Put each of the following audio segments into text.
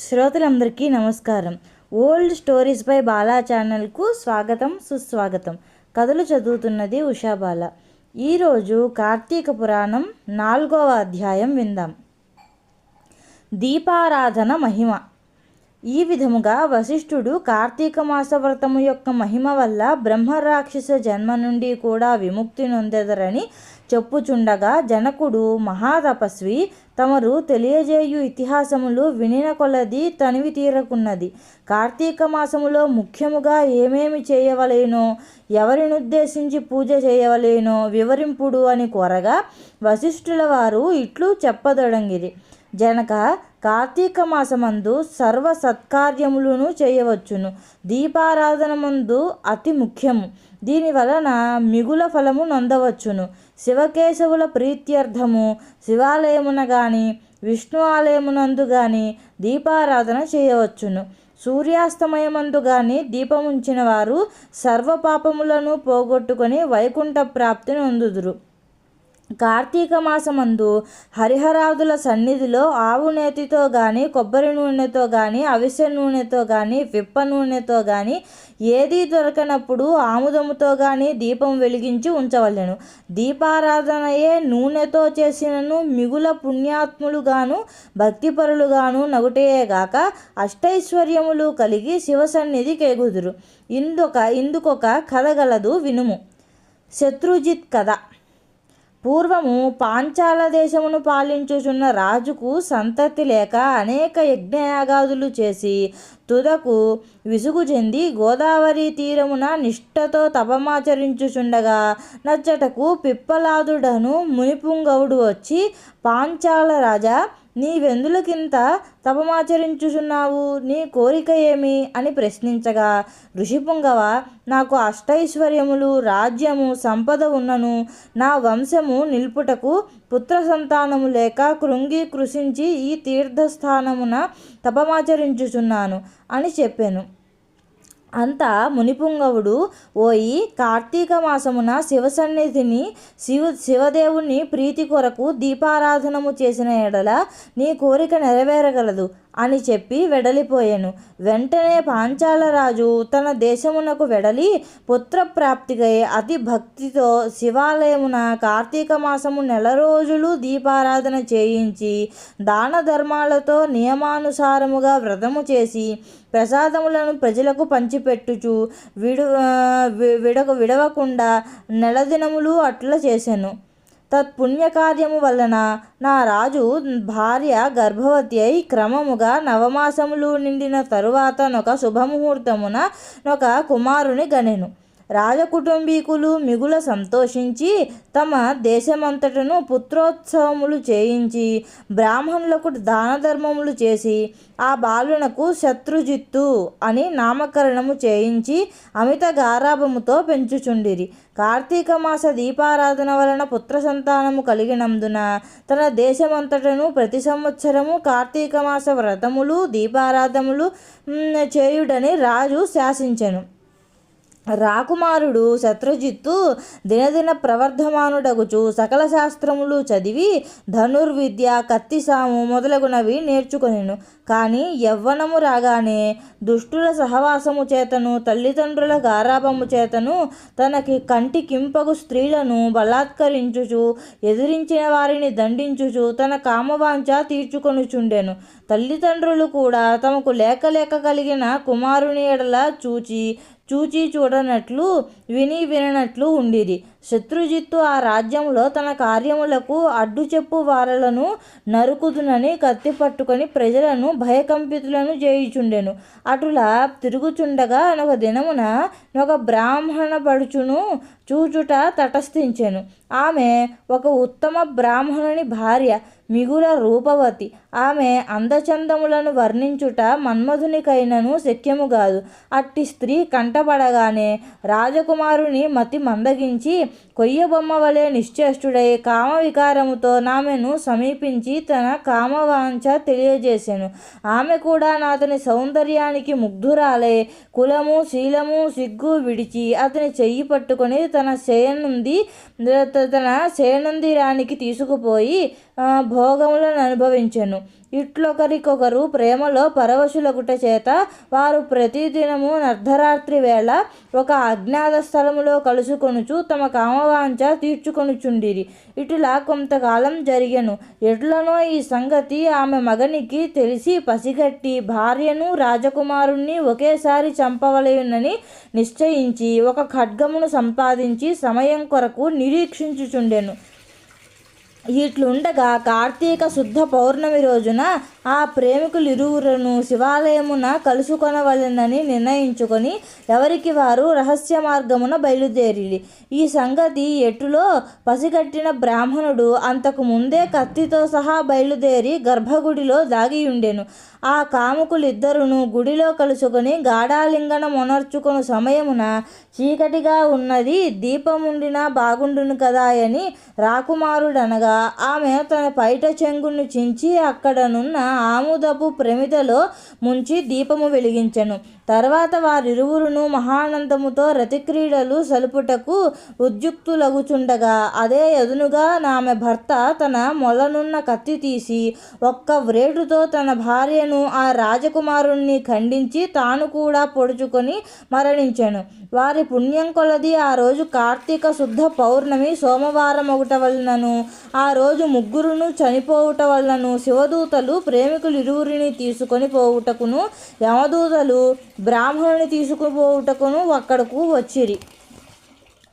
శ్రోతలందరికీ నమస్కారం. Old stories by Bala ఛానల్కు స్వాగతం సుస్వాగతం. కథలు చదువుతున్నది ఉషాబాల ఈరోజు కార్తీక పురాణం నాలుగవ అధ్యాయం విందాం. దీపారాధన మహిమ. ఈ విధముగా వశిష్ఠుడు కార్తీక మాస వ్రతము యొక్క మహిమ వల్ల బ్రహ్మరాక్షస జన్మ నుండి కూడా విముక్తి నొందెదరని చెప్పుచుండగా జనకుడు మహాతపస్వి తమరు తెలియజేయు ఇతిహాసములు వినిన కొలది తనివి తీరకున్నది. కార్తీక మాసములో ముఖ్యముగా ఏమేమి చేయవలేనో ఎవరినుద్దేశించి పూజ చేయవలేనో వివరింపుడు అని కోరగా వశిష్ఠుల వారు ఇట్లు చెప్పదొడంగిరి. జనక కార్తీక మాసమందు సర్వ సత్కార్యములను చేయవచ్చును. దీపారాధన మందు అతి ముఖ్యము. దీని వలన మిగుల ఫలము నొందవచ్చును. శివకేశవుల ప్రీత్యర్థము శివాలయమున గాని విష్ణు ఆలయమునందు గాని దీపారాధన చేయవచ్చును. సూర్యాస్తమయమందు గాని దీపముంచిన వారు సర్వ పాపములను పోగొట్టుకొని వైకుంఠ ప్రాప్తిని పొందుదురు కార్తీక మాసమందు హరిహరాదుల సన్నిధిలో ఆవు నేతితో కానీ కొబ్బరి నూనెతో కానీ అవిసె నూనెతో కానీ విప్ప నూనెతో కానీ ఏదీ దొరకనప్పుడు ఆముదముతో కానీ దీపం వెలిగించి ఉంచవలెను. దీపారాధనయే నూనెతో చేసినను మిగుల పుణ్యాత్ములుగాను భక్తిపరులుగాను నగుటేగాక అష్టైశ్వర్యములు కలిగి శివ సన్నిధి కేగుదురు. ఇందొక ఇందుకొక కథ గలదు వినుము. శత్రుజిత్ కథ. పూర్వము పాంచాల దేశమును పాలించుచున్న రాజుకు సంతతి లేక అనేక యజ్ఞయాగాదులు చేసి తుదకు విసుగు చెంది గోదావరి తీరమున నిష్ఠతో తపమాచరించుచుండగా నచ్చటకు పిప్పలాదుడను మునిపుంగవుడు వచ్చి పాంచాల రాజా నీవెందులకింత తపమాచరించుచున్నావు? నీ కోరిక ఏమి? అని ప్రశ్నించగా ఋషిపుంగవ నాకు అష్టైశ్వర్యములు రాజ్యము సంపద ఉన్నను. నా వంశము నిల్పుటకు పుత్ర సంతానము లేక కృంగి కృషించి ఈ తీర్థస్థానమున తపమాచరించుచున్నాను అని చెప్పాను. అంతా మునిపుంగవుడు. ఓయి కార్తీక మాసమున శివసన్నిధిని శివ శివదేవుని ప్రీతి కొరకు దీపారాధనము చేసిన ఎడల నీ కోరిక నెరవేరగలదు. అని చెప్పి వెడలిపోయాను. వెంటనే పాంచాలరాజు తన దేశమునకు వెడలి పుత్రప్రాప్తికై అతి భక్తితో శివాలయమున కార్తీక మాసము నెల రోజులు దీపారాధన చేయించి దాన ధర్మాలతో నియమానుసారముగా వ్రతము చేసి ప్రసాదములను ప్రజలకు పంచిపెట్టుచు విడు విడక విడవకుండా నెల దినములు అట్లా చేశాను తత్పుణ్యకార్యము వలన నా రాజు భార్య గర్భవతి అయి క్రమముగా నవమాసములు నిండిన తరువాత నొక శుభముహూర్తమున నొక కుమారుని గనెను. రాజకుటుంబీకులు మిగుల సంతోషించి తమ దేశమంతటను పుత్రోత్సవములు చేయించి బ్రాహ్మణులకు దాన ధర్మములు చేసి ఆ బాలునకు శత్రుజిత్తు అని నామకరణము చేయించి అమిత గారాభముతో పెంచుచుండిరి. కార్తీక మాస దీపారాధన వలన పుత్ర సంతానము కలిగినందున తన దేశమంతటను ప్రతి సంవత్సరము కార్తీక మాస వ్రతములు దీపారాధములు చేయుడని రాజు శాసించెను. రాకుమారుడు శత్రుజిత్తు దినదిన ప్రవర్ధమానుడగుచు సకల శాస్త్రములు చదివి ధనుర్విద్య కత్తిసాము మొదలగునవి నేర్చుకొనిను. కానీ యవ్వనము రాగానే దుష్టుల సహవాసము చేతను తల్లిదండ్రుల గారాభము చేతను తనకి కంటి కింపగు స్త్రీలను బలాత్కరించుచు ఎదిరించిన వారిని దండించుచు తన కామవాంఛ తీర్చుకొనుచుండెను. తల్లిదండ్రులు కూడా తమకు లేక లేక కలిగిన కుమారుని ఎడల చూచి చూచి చూడనట్లు విని విననట్లు ఉండిరి. శత్రుజిత్తు ఆ రాజ్యంలో తన కార్యములకు అడ్డు చెప్పు వారలను నరుకుదునని కత్తి పట్టుకొని ప్రజలను భయకంపితులను చేయుచుండెను అటులా తిరుగుచుండగా ఒక దినమున ఒక బ్రాహ్మణ పడుచును చూచుట తటస్థించెను. ఆమె ఒక ఉత్తమ బ్రాహ్మణుని భార్య మిగుల రూపవతి. ఆమె అందచందములను వర్ణించుట మన్మధునికైనను శక్యము కాదు. అట్టి స్త్రీ కంటపడగానే రాజకుమారుని మతి మందగించి కొయ్యబొమ్మ వలె నిశ్చేష్టుడై కామ వికారముతో నామెను సమీపించి తన కామవాంఛ తెలియజేశాను ఆమె కూడా నాతని సౌందర్యానికి ముగ్ధురాలై కులము శీలము సిగ్గు విడిచి అతని చెయ్యి పట్టుకొని తన శయనుంది తన శయనుందిరానికి తీసుకుపోయి భోగములను అనుభవించెను. ఇట్లొకరికొకరు ప్రేమలో పరవశులగుట చేత వారు ప్రతిదినము అర్ధరాత్రి వేళ ఒక అజ్ఞాత స్థలములో కలుసుకొనుచు తమ కామవాంఛ తీర్చుకొనుచుండిరి. ఇటులా కొంతకాలం జరిగెను. ఎట్లనో ఈ సంగతి ఆమె మగనికి తెలిసి పసిగట్టి భార్యను రాజకుమారుణ్ణి ఒకేసారి చంపవలయునని నిశ్చయించి ఒక ఖడ్గమును సంపాదించి సమయం కొరకు నిరీక్షించుచుండెను. ఇట్లుండగా కార్తీక శుద్ధ పౌర్ణమి రోజున ఆ ప్రేమికులు ఇరువురును శివాలయమున కలుసుకొనవలెనని నిర్ణయించుకొని ఎవరికి వారు రహస్య మార్గమున బయలుదేరి ఈ సంగతి ఎటులో పసిగట్టిన బ్రాహ్మణుడు అంతకు ముందే కత్తితో సహా బయలుదేరి గర్భగుడిలో దాగియుండెను. ఆ కాముకులిద్దరును గుడిలో కలుసుకొని గాఢాలింగన మొనర్చుకుని సమయమున చీకటిగా ఉన్నది దీపముండినా బాగుండును కదా అని రాకుమారుడనగా ఆమె తన పైట చెంగును చించి అక్కడనున్న ఆముదపు ప్రమిదలో ముంచి దీపము వెలిగించెను. తర్వాత వారిరువురును మహానందముతో రతిక్రీడలు సలుపుటకు ఉద్యుక్తులగుచుండగా అదే ఎదునుగా ఆమె భర్త తన మొలనున్న కత్తి తీసి ఒక్క వ్రేటుతో తన భార్యను ఆ రాజకుమారుణ్ణి ఖండించి తాను కూడా పొడుచుకొని మరణించాను. వారి పుణ్యం కొలది ఆ రోజు కార్తీక శుద్ధ పౌర్ణమి సోమవారం ఒకట వలనను ఆ రోజు ముగ్గురును చనిపోవుట వలనను శివదూతలు ప్రేమికులు ఇరువురిని తీసుకొని పోవుటకును యమదూతలు బ్రాహ్మణుని తీసుకుపోవుటకును అక్కడకు వచ్చిరి.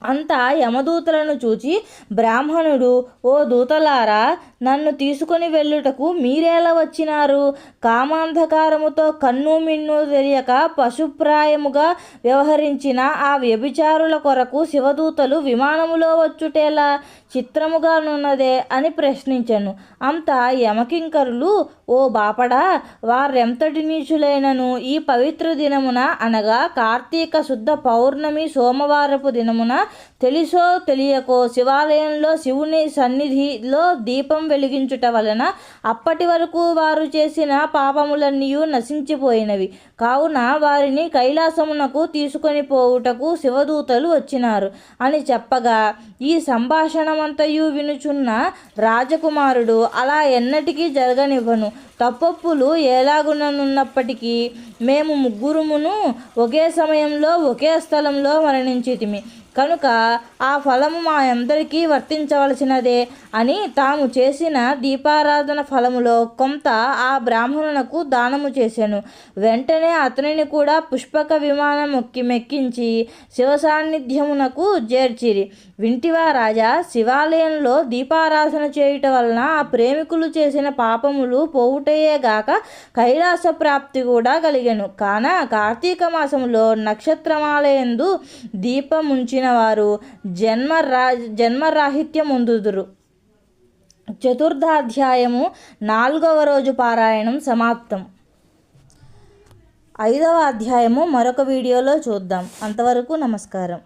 అంతా యమదూతలను చూచి బ్రాహ్మణుడు ఓ దూతలారా నన్ను తీసుకుని వెళ్ళుటకు మీరేలా వచ్చినారు? కామాంధకారముతో కన్ను మిన్ను తెలియక పశుప్రాయముగా వ్యవహరించిన ఆ వ్యభిచారుల కొరకు శివదూతలు విమానములో వచ్చుటేలా చిత్రముగానున్నదే అని ప్రశ్నించను. అంత యమకింకరులు ఓ బాపడా వారెంతటి నీచులైనను ఈ పవిత్ర దినమున అనగా కార్తీక శుద్ధ పౌర్ణమి సోమవారపు దినమున తెలుసో తెలియకో శివాలయంలో శివుని సన్నిధిలో దీపం వెలిగించుట వలన అప్పటి వరకు వారు చేసిన పాపములన్నీ నశించిపోయినవి. కావున వారిని కైలాసమునకు తీసుకొని పోవుటకు శివదూతలు వచ్చినారు. అని చెప్పగా ఈ సంభాషణమంతయు వినుచున్న రాజకుమారుడు అలా ఎన్నటికీ జరగనివ్వను. తప్పొప్పులు ఎలాగుననున్నప్పటికీ మేము ముగ్గురుమును ఒకే సమయంలో ఒకే స్థలంలో మరణించితిమి. కనుక ఆ ఫలము మా అందరికీ వర్తించవలసినదే అని తాము చేసిన దీపారాధన ఫలములో కొంత ఆ బ్రాహ్మణునకు దానము చేశాను వెంటనే అతనిని కూడా పుష్పక విమానం మొక్కి మెక్కించి శివ సాన్నిధ్యమునకు చేర్చిరి. వింటివా రాజా శివాలయంలో దీపారాధన చేయుట వలన ఆ ప్రేమికులు చేసిన పాపములు పోవుటయేగాక కైలాస ప్రాప్తి కూడా కలిగాను. కాన కార్తీక మాసములో నక్షత్రమాలయందు దీపముంచిన వారు జన్మరా జన్మరాహిత్యం పొందుదురు చతుర్థాధ్యాయము నాలుగవ రోజు పారాయణం సమాప్తం. ఐదవ అధ్యాయము మరొక వీడియోలో చూద్దాం. అంతవరకు నమస్కారం.